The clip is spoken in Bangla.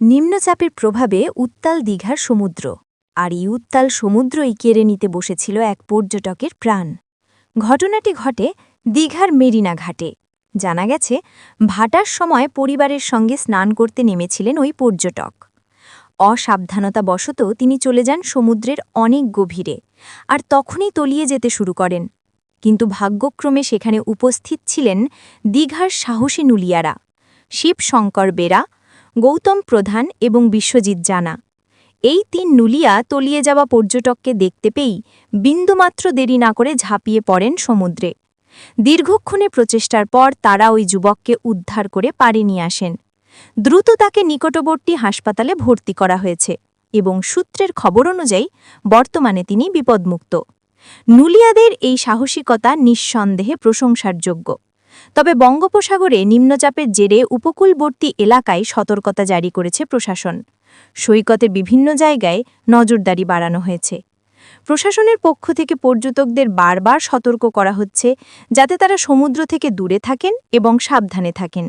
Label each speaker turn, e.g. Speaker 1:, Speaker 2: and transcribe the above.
Speaker 1: নিম্নচাপের প্রভাবে উত্তাল দীঘার সমুদ্র। আর এই উত্তাল সমুদ্রই কেড়ে নিতে বসেছিল এক পর্যটকের প্রাণ। ঘটনাটি ঘটে দীঘার মেরিনা ঘাটে। জানা গেছে, ভাটার সময় পরিবারের সঙ্গে স্নান করতে নেমেছিলেন ওই পর্যটক। অসাবধানতাবশত তিনি চলে যান সমুদ্রের অনেক গভীরে আর তখনই তলিয়ে যেতে শুরু করেন। কিন্তু ভাগ্যক্রমে সেখানে উপস্থিত ছিলেন দীঘার সাহসী নুলিয়ারা, শিবশঙ্কর বেরা গৌতম প্রধান এবং বিশ্বজিৎ জানা। এই তিন নুলিয়া তলিয়ে যাওয়া পর্যটককে দেখতে পেয়েই বিন্দুমাত্র দেরি না করে ঝাঁপিয়ে পড়েন সমুদ্রে। দীর্ঘক্ষণে প্রচেষ্টার পর তারা ওই যুবককে উদ্ধার করে পাড়ে নিয়ে আসেন। দ্রুত তাকে নিকটবর্তী হাসপাতালে ভর্তি করা হয়েছে এবং সূত্রের খবর অনুযায়ী বর্তমানে তিনি বিপদমুক্ত। নুলিয়াদের এই সাহসিকতা নিঃসন্দেহে প্রশংসার যোগ্য। তবে বঙ্গোপসাগরে নিম্নচাপের জেরে উপকূলবর্তী এলাকায় সতর্কতা জারি করেছে প্রশাসন। সৈকতে বিভিন্ন জায়গায় নজরদারি বাড়ানো হয়েছে। প্রশাসনের পক্ষ থেকে পর্যটকদের বারবার সতর্ক করা হচ্ছে যাতে তারা সমুদ্র থেকে দূরে থাকেন এবং সাবধানে থাকেন।